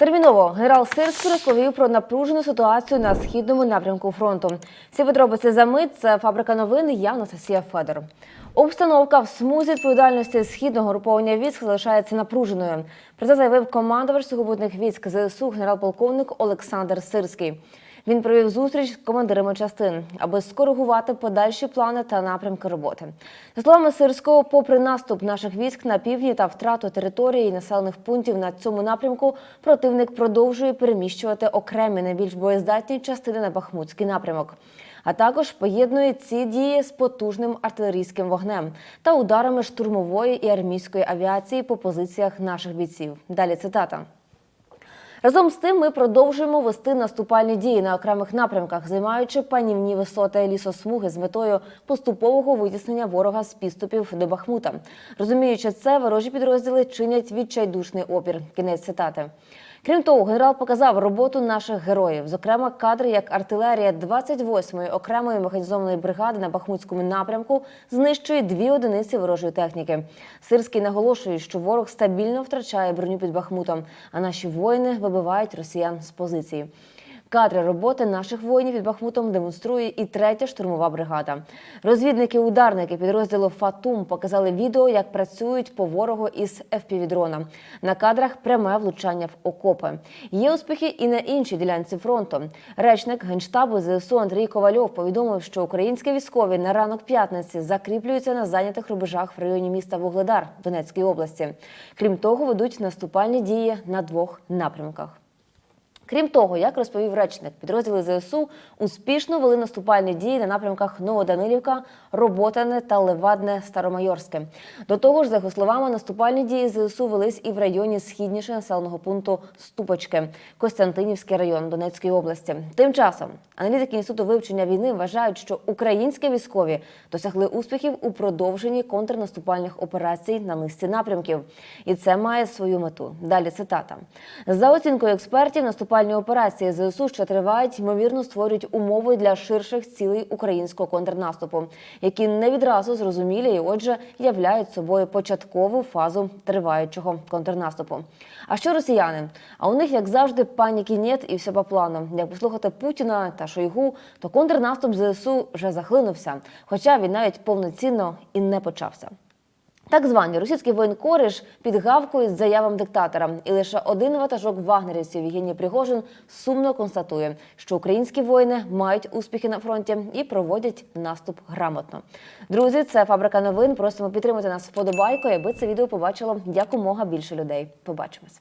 Терміново генерал Сирський розповів про напружену ситуацію на східному напрямку фронту. Всі подробиці за мить. Це фабрика новин. Я Анастасія Федор. Обстановка в смузі відповідальності східного груповання військ залишається напруженою. Про це заявив командувач сухопутних військ ЗСУ генерал-полковник Олександр Сирський. Він провів зустріч з командирами частин, аби скоригувати подальші плани та напрямки роботи. За словами Сирського, попри наступ наших військ на півдні та втрату території і населених пунктів на цьому напрямку, противник продовжує переміщувати окремі найбільш боєздатні частини на Бахмутський напрямок. А також поєднує ці дії з потужним артилерійським вогнем та ударами штурмової і армійської авіації по позиціях наших бійців. Далі цитата. Разом з тим ми продовжуємо вести наступальні дії на окремих напрямках, займаючи панівні висоти лісосмуги з метою поступового витіснення ворога з підступів до Бахмута. Розуміючи це, ворожі підрозділи чинять відчайдушний опір. Кінець цитати. Крім того, генерал показав роботу наших героїв, зокрема кадри, як артилерія 28-ї окремої механізованої бригади на Бахмутському напрямку знищує дві одиниці ворожої техніки. Сирський наголошує, що ворог стабільно втрачає броню під Бахмутом, а наші воїни вибивають росіян з позиції. Кадри роботи наших воїнів під Бахмутом демонструє і третя штурмова бригада. Розвідники-ударники підрозділу Фатум показали відео, як працюють по ворогу із FPV-дрона. На кадрах пряме влучання в окопи. Є успіхи і на іншій ділянці фронту. Речник генштабу ЗСУ Андрій Ковальов повідомив, що українські військові на ранок п'ятниці закріплюються на зайнятих рубежах в районі міста Вугледар Донецької області. Крім того, ведуть наступальні дії на двох напрямках. Крім того, як розповів речник, підрозділи ЗСУ успішно вели наступальні дії на напрямках Новоданилівка, Роботане та Левадне Старомайорське. До того ж, за його словами, наступальні дії ЗСУ велись і в районі східніше населеного пункту Ступочки, Костянтинівський район Донецької області. Тим часом аналітики інституту вивчення війни вважають, що українські військові досягли успіхів у продовженні контрнаступальних операцій на низці напрямків, і це має свою мету. Далі цитата за оцінкою експертів, наступальні операції ЗСУ, що тривають, ймовірно створюють умови для ширших цілей українського контрнаступу, які не відразу зрозумілі і, отже, являють собою початкову фазу триваючого контрнаступу. А що росіяни? А у них, як завжди, паніки нет і все по плану. Як послухати Путіна та Шойгу, то контрнаступ ЗСУ вже захлинувся, хоча він навіть повноцінно і не почався. Так звані російські воєнкори ж підгавкують з заявам диктатора, і лише один ватажок вагнерівців Євгеній Пригожин сумно констатує, що українські воїни мають успіхи на фронті і проводять наступ грамотно. Друзі, це фабрика новин. Просимо підтримати нас вподобайкою, аби це відео побачило якомога більше людей. Побачимось.